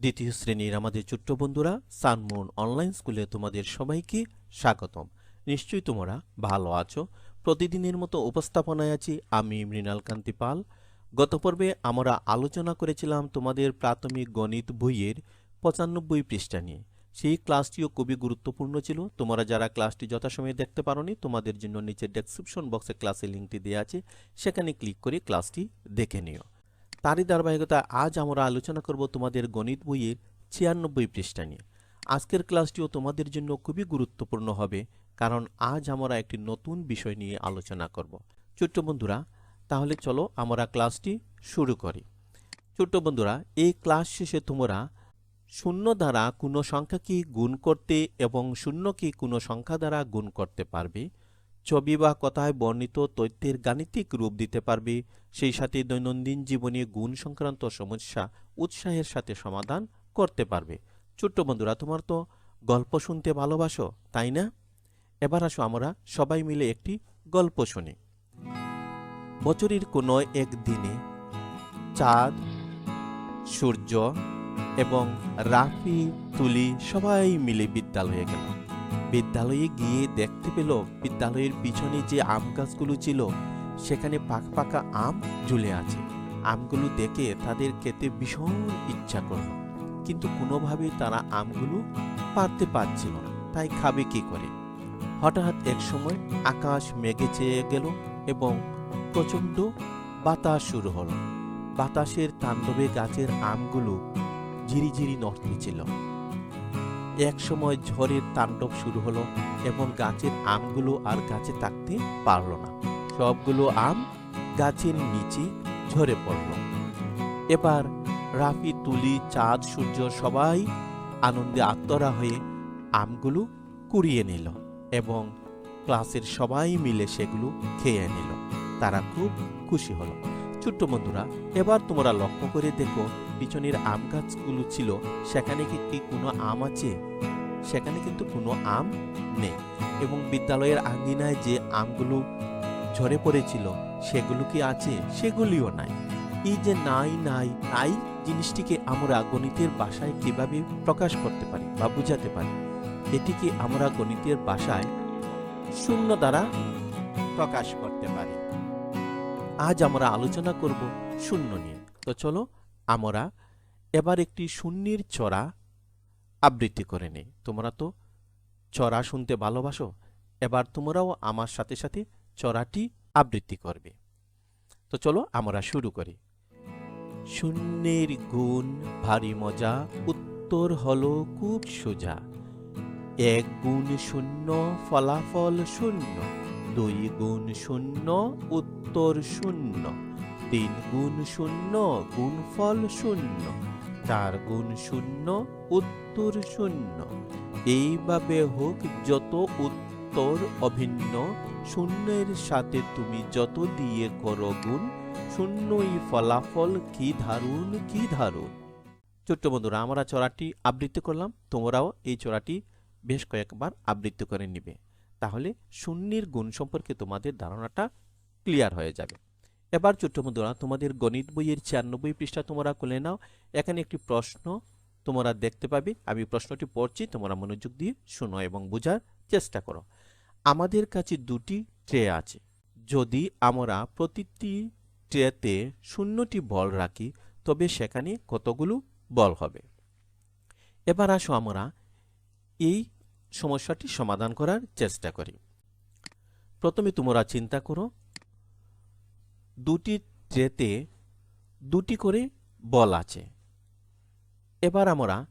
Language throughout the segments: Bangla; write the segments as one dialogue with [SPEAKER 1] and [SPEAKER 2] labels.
[SPEAKER 1] দ্বিতীয় শ্রেণির আমাদের ছোট্ট বন্ধুরা সানমুন অনলাইন স্কুলে তোমাদের সবাইকে স্বাগতম। নিশ্চয়ই তোমরা ভালো আছো। প্রতিদিনের মতো উপস্থাপনায় আছি আমি মৃণাল কান্তি পাল। গত পর্বে আমরা আলোচনা করেছিলাম তোমাদের প্রাথমিক গণিত বইয়ের পঁচানব্বই পৃষ্ঠা নিয়ে। সেই ক্লাসটিও খুবই গুরুত্বপূর্ণ ছিল। তোমরা যারা ক্লাসটি যথাসময়ে দেখতে পারোনি, তোমাদের জন্য নিচে ডেসক্রিপশন বক্সে ক্লাসের লিঙ্কটি দেওয়া আছে। সেখানে ক্লিক করে ক্লাসটি দেখে নিও। তারই ধারাবাহিকতা আজ আমরা আলোচনা করব তোমাদের গণিত বইয়ের ছিয়ানব্বই পৃষ্ঠা নিয়ে। আজকের ক্লাসটিও তোমাদের জন্য খুবই গুরুত্বপূর্ণ হবে, কারণ আজ আমরা একটি নতুন বিষয় নিয়ে আলোচনা করব। ছোট্ট বন্ধুরা, তাহলে চলো আমরা ক্লাসটি শুরু করি। ছোট্ট বন্ধুরা, এই ক্লাস শেষে তোমরা শূন্য দ্বারা কোনো সংখ্যাকে গুণ করতে এবং শূন্যকে কোনো সংখ্যা দ্বারা গুণ করতে পারবে। ছবি বা কথায় বর্ণিত তথ্যের গাণিতিক রূপ দিতে পারবে। সেই সাথে দৈনন্দিন জীবনে গুণ সংক্রান্ত সমস্যা উৎসাহের সাথে সমাধান করতে পারবে। ছোট্ট বন্ধুরা, তোমার তো গল্প শুনতে ভালোবাসো, তাই না? এবার আসো আমরা সবাই মিলে একটি গল্প শুনি। বছরের কোনো এক দিনে চাঁদ, সূর্য এবং রাফি তুলি সবাই মিলে বিদ্যালয়ে গেল। বিদ্যালয়ে গিয়ে দেখতে পেল বিদ্যালয়ের পিছনে যে আম গাছগুলো ছিল, সেখানে পাকা পাকা আম ঝুলে আছে। আমগুলো দেখে তাদের খেতে ভীষণ ইচ্ছা করল, কিন্তু কোনোভাবেই তারা আমগুলো পারতে পারছিল না। তাই খাবে কি করে? হঠাৎ এক সময় আকাশ মেঘে চেয়ে গেল এবং প্রচণ্ড বাতাস শুরু হলো। বাতাসের তাণ্ডবে গাছের আমগুলো ঝিরিঝিরি নড়তেছিল। এক সময় ঝড়ের তাণ্ডব শুরু হলো এবং গাছের আমগুলো আর গাছে থাকতে পারল না। সবগুলো আম গাছের নিচে ঝরে পড়ল। এবার রাফি, তুলি, চাঁদ, সূর্য সবাই আনন্দে আত্মরা হয়ে আমগুলো কুড়িয়ে নিল এবং ক্লাসের সবাই মিলে সেগুলো খেয়ে নিল। তারা খুব খুশি হলো। ছোট্ট বন্ধুরা, এবার তোমরা লক্ষ্য করে দেখো পিছনের আম গাছগুলো ছিল, সেখানে কি কোনো আম আছে? সেখানে কিন্তু কোনো আম নেই। এবং বিদ্যালয়ের আঙ্গিনায় যে আমগুলো ঝরে পড়েছিল, সেগুলো কি আছে? সেগুলিও নাই। এই যে নাই নাই নাই জিনিসটিকে আমরা গণিতের ভাষায় কীভাবে প্রকাশ করতে পারি বা বুঝাতে পারি? এটিকে আমরা গণিতের ভাষায় শূন্য দ্বারা প্রকাশ করতে পারি। আজ আমরা আলোচনা করব শূন্য নিয়ে। তো চলো আমরা এবার একটি শূন্যের চড়া আবৃত্তি করে নেই। তোমরা তো চড়া শুনতে ভালোবাসো। এবার তোমরাও আমার সাথে সাথে চড়াটি আবৃত্তি করবে। তো চলো আমরা শুরু করি। শূন্যের গুণ ভারী মজা, উত্তর হলো খুব সোজা। এক গুণ শূন্য, ফলাফল শূন্য। দুই গুণ শূন্য, উত্তর শূন্য। তিন গুণ শূন্য গুণফল শূন্য, চার গুণ শূন্য, উত্তর শূন্য। এইভাবে হোক, যত উত্তর অভিন্ন, শূন্যের সাথে তুমি যত দিয়ে করো গুণ, শূন্যই ফলাফল, কি ধারুন কি ধারুন ছোট্ট বন্ধুরা, আমরা চড়াটি আবৃত্তি করলাম। তোমরাও এই চড়াটি বেশ কয়েকবার আবৃত্তি করে নিবে। তাহলে শূন্যের গুণ সম্পর্কে তোমাদের ধারণাটা ক্লিয়ার হয়ে যাবে। এবার ছোট্ট বন্ধুরা, তোমাদের গণিত বইয়ের ছিয়ানব্বই পৃষ্ঠা তোমরা খুলে নাও। এখানে একটি প্রশ্ন তোমরা দেখতে পাবে। আমি প্রশ্নটি পড়ছি, তোমরা মনোযোগ দিয়ে শোনো এবং বোঝার চেষ্টা করো। আমাদের কাছে দুটি ট্রে আছে। যদি আমরা প্রতিটি ট্রেতে শূন্যটি বল রাখি, তবে সেখানে কতগুলো বল হবে? এবার আসো আমরা এই সমস্যাটি সমাধান করার চেষ্টা করি। প্রথমে তোমরা চিন্তা করো দুটি ট্রেতে দুটি করে বল আছে। এবার আমরা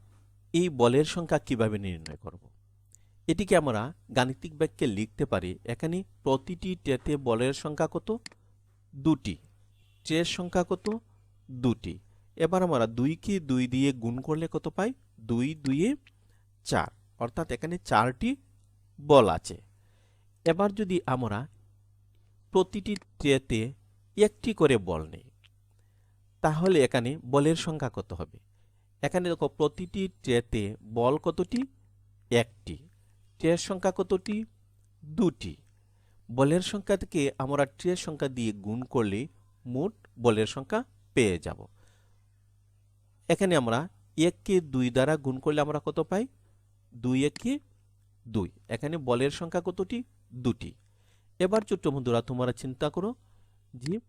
[SPEAKER 1] এই বলের সংখ্যা কীভাবে নির্ণয় করব? এটিকে আমরা গাণিতিক বাক্যে লিখতে পারি, এখানে প্রতিটি ট্রেতে বলের সংখ্যা কত? দুটি। ট্রের সংখ্যা কত? দুটি। এবার আমরা দুইকে দুই দিয়ে গুণ করলে কত পাই? দুই দুইয়ে চার। অর্থাৎ এখানে চারটি বল আছে। এবার যদি আমরা প্রতিটি ট্রেতে একটি করে বল নেই। তাহলে এখানে বলের সংখ্যা কত হবে? এখানে দেখো প্রতিটি ট্রেতে বল কতটি? একটি। ট্রের সংখ্যা কতটি? দুটি। বলের সংখ্যা থেকে আমরা ট্রের সংখ্যা দিয়ে গুণ করলে মোট বলের সংখ্যা পেয়ে যাব। এখানে আমরা এককে দুই দ্বারা গুণ করলে আমরা কত পাই? দুই একে দুই। এখানে বলের সংখ্যা কতটি? দুটি। এবার ছোট্ট বন্ধুরা, তোমরা চিন্তা করো যে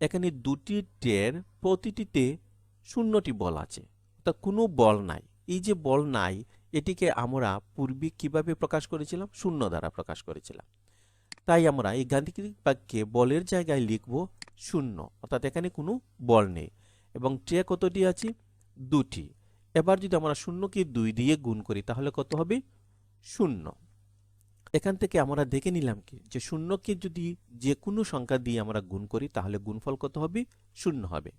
[SPEAKER 1] এখানে দুটি টের, প্রতিটিতে শূন্যটি বল আছে। অর্থাৎ কোনো বল নাই। এই যে বল নাই, এটিকে আমরা পূর্বে কীভাবে প্রকাশ করেছিলাম? শূন্য দ্বারা প্রকাশ করেছিলাম। তাই আমরা এই গাণিতিক বাক্যে বলের জায়গায় লিখব শূন্য। অর্থাৎ এখানে কোনো বল নেই। এবং ট্রে কতটি আছে? দুটি। এবার যদি আমরা শূন্যকে দুই দিয়ে গুণ করি, তাহলে কত হবে? শূন্য। এখান থেকে আমরা দেখে নিলাম কি, যে শূন্যকে যদি যে কোনো সংখ্যা দিয়ে আমরা গুণ করি, তাহলে গুণফল কত হবে? শূন্য হবে।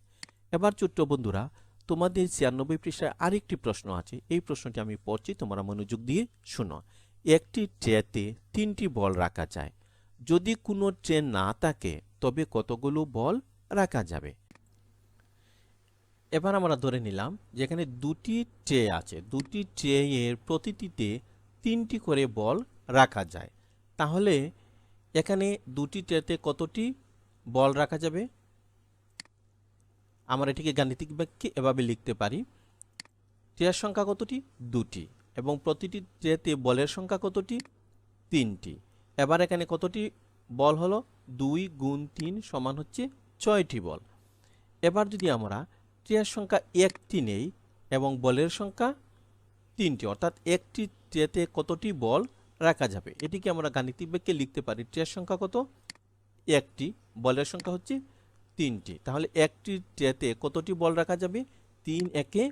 [SPEAKER 1] এবার ছোট্ট বন্ধুরা, তোমাদের ছিয়ানব্বই পৃষ্ঠায় আরেকটি প্রশ্ন আছে। এই প্রশ্নটি আমি পড়ছি, তোমরা মনোযোগ দিয়ে শোনো। একটি ট্রেতে তিনটি বল রাখা যায়। যদি কোনো ট্রেন না থাকে, তবে কতগুলো বল রাখা যাবে? এবার আমরা ধরে নিলাম, যেখানে দুটি ট্রে আছে, দুটি ট্রে এর প্রতিটিতে তিনটি করে বল রাখা যায়। তাহলে এখানে দুটি ট্রেতে কতটি বল রাখা যাবে? আমরা এটিকে গাণিতিক বাক্যে এভাবে লিখতে পারি। ট্রের সংখ্যা কতটি? দুটি। এবং প্রতিটি ট্রেতে বলের সংখ্যা কতটি? তিনটি। এবার এখানে কতটি বল হলো? দুই গুণ তিন সমান হচ্ছে ছয়টি বল। এবার যদি আমরা ট্রের সংখ্যা একটি নেই এবং বলের সংখ্যা তিনটি, অর্থাৎ একটি ট্রেতে কতটি বল রাখা যাবে। এটিকে আমরা গাণিতিক বাক্যে লিখতে পারি ট্রের সংখ্যা কত? একটি। বলের সংখ্যা হচ্ছে তিনটি। তাহলে একটি ট্রেতে কতটি বল রাখা যাবে? তিন, একে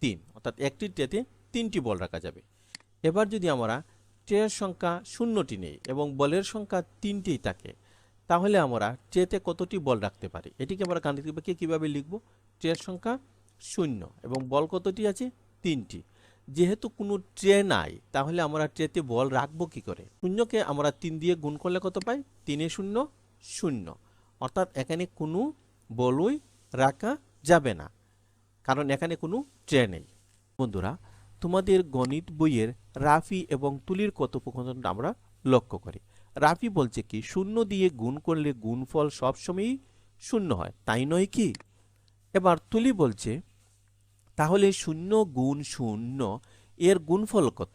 [SPEAKER 1] তিন। অর্থাৎ একটি ট্রেতে তিনটি বল রাখা যাবে। এবার যদি আমরা ট্রের সংখ্যা শূন্যটি নেই এবং বলের সংখ্যা তিনটি থাকে, তাহলে আমরা ট্রেতে কতটি বল রাখতে পারি? এটিকে আমরা গাণিতিক বাক্যে কীভাবে লিখব? ট্রের সংখ্যা শূন্য এবং বল কতটি আছে? তিনটি। যেহেতু কোনো ট্রে নাই, তাহলে আমরা ট্রেতে বল রাখব কি করে? শূন্যকে আমরা তিন দিয়ে গুণ করলে কত পাই? তিনে শূন্য শূন্য। অর্থাৎ এখানে কোনো বলই রাখা যাবে না, কারণ এখানে কোনো ট্রে নেই। বন্ধুরা, তোমাদের গণিত বইয়ের রাফি এবং তুলির কথোপকথনটা আমরা লক্ষ্য করি। রাফি বলছে কি, শূন্য দিয়ে গুণ করলে গুণফল সবসময়ই শূন্য হয়, তাই নয় কি? এবার তুলি বলছে তাহলে শূন্য গুণ শূন্য এর গুণফল কত?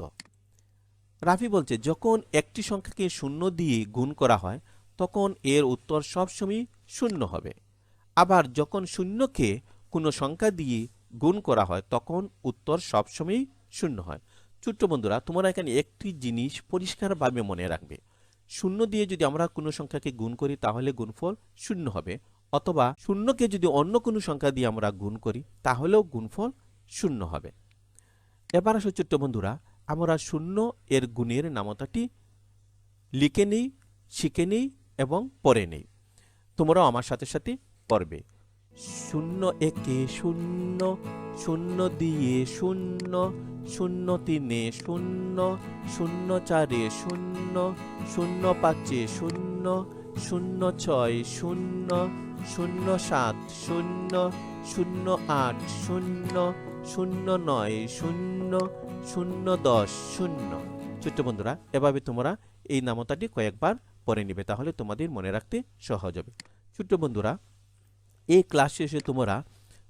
[SPEAKER 1] রাফি বলছে, যখন একটি সংখ্যাকে শূন্য দিয়ে গুণ করা হয়, তখন এর উত্তর সবসময় শূন্য হবে। আবার যখন শূন্যকে কোনো সংখ্যা দিয়ে গুণ করা হয়, তখন উত্তর সবসময় শূন্য হয়। ছোট্ট বন্ধুরা, তোমরা এখানে একটি জিনিস পরিষ্কারভাবে মনে রাখবে। শূন্য দিয়ে যদি আমরা কোনো সংখ্যাকে গুণ করি, তাহলে গুণফল শূন্য হবে। অথবা শূন্যকে যদি অন্য কোনো সংখ্যা দিয়ে আমরা গুণ করি, তাহলেও গুণফল শূন্য হবে। এবার আসো ছোট্ট বন্ধুরা, আমরা শূন্য এর গুণের নামতাটি লিখে নেই, শিখে নেই এবং পড়ে নেই। তোমরাও আমার সাথে সাথে পড়বে। শূন্য একে শূন্য শূন্য দিয়ে শূন্য শূন্য তিনে শূন্য শূন্য চারে শূন্য শূন্য পাঁচে শূন্য শূন্য ছয়, শূন্য শূন্য সাত, শূন্য শূন্য আট, শূন্য শূন্য নয়, শূন্য শূন্য দশ, শূন্য। ছোট্ট বন্ধুরা, এভাবে তোমরা এই নামতাটি কয়েকবার পড়ে নিবে, তাহলে তোমাদের মনে রাখতে সহজ হবে। ছোট্ট বন্ধুরা, এই ক্লাস শেষে তোমরা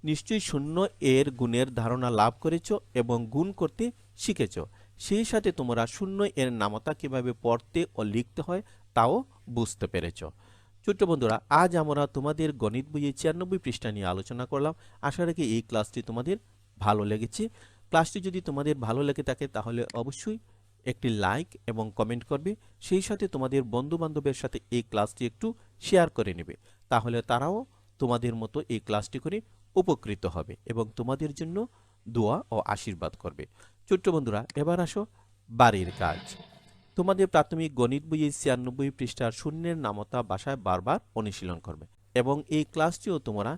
[SPEAKER 1] নিশ্চয়ই শূন্য এর গুণের ধারণা লাভ করেছ এবং গুণ করতে শিখেছ। সেই সাথে তোমরা শূন্য এর নামতা কীভাবে পড়তে ও লিখতে হয় তাও বুঝতে পেরেছ। ছোট্ট বন্ধুরা, আজ আমরা তোমাদের গণিত বইয়ে ছিয়ানব্বই পৃষ্ঠা নিয়ে আলোচনা করলাম। আশা রাখি এই ক্লাসটি তোমাদের ভালো লেগেছে। ক্লাসটি যদি তোমাদের ভালো লেগে থাকে, তাহলে অবশ্যই একটি লাইক এবং কমেন্ট করবে। সেই সাথে তোমাদের বন্ধু বান্ধবের সাথে এই ক্লাসটি একটু শেয়ার করে নেবে। তাহলে তারাও তোমাদের মতো এই ক্লাসটি করে উপকৃত হবে এবং তোমাদের জন্য দোয়া ও আশীর্বাদ করবে। ছোট্ট বন্ধুরা, এবার আসো বাড়ির কাজ। তোমাদের প্রাথমিক গণিত বইয়ে ছিয়ানব্বই পৃষ্ঠার শূন্যের নামতা বাসায় বারবার অনুশীলন করবে। এবং এই ক্লাসটিও তোমরা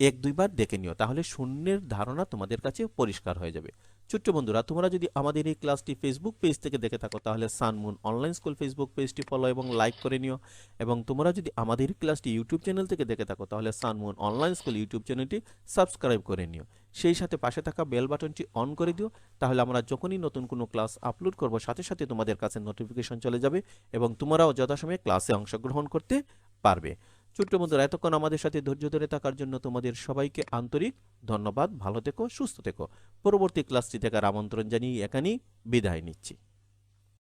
[SPEAKER 1] এক দুইবার দেখে নিও, তাহলে শূন্যের ধারণা তোমাদের কাছে পরিষ্কার হয়ে যাবে। ছোট্ট বন্ধুরা, তোমরা যদি আমাদের এই ক্লাসটি ফেসবুক পেজ থেকে দেখে থাকো, তাহলে সানমুন অনলাইন স্কুল ফেসবুক পেজটি ফলো এবং লাইক করে নিও। এবং তোমরা যদি আমাদের ক্লাসটি ইউটিউব চ্যানেল থেকে দেখে থাকো, তাহলে সানমুন অনলাইন স্কুল ইউটিউব চ্যানেলটি সাবস্ক্রাইব করে নিও। সেই সাথে পাশে থাকা বেল বাটনটি অন করে দিও, তাহলে আমরা যখনই নতুন কোনো ক্লাস আপলোড করব, সাথে সাথে তোমাদের কাছে নোটিফিকেশন চলে যাবে এবং তোমরাও যথাসময়ে ক্লাসে অংশগ্রহণ করতে পারবে। ছোট্ট বন্ধুরা, এতক্ষণ আমাদের সাথে ধৈর্য ধরে থাকার জন্য তোমাদের সবাইকে আন্তরিক ধন্যবাদ। ভালো থেকো, সুস্থ থেকো। পরবর্তী ক্লাসটি দেখার আমন্ত্রণ জানিয়ে এখানেই বিদায় নিচ্ছি।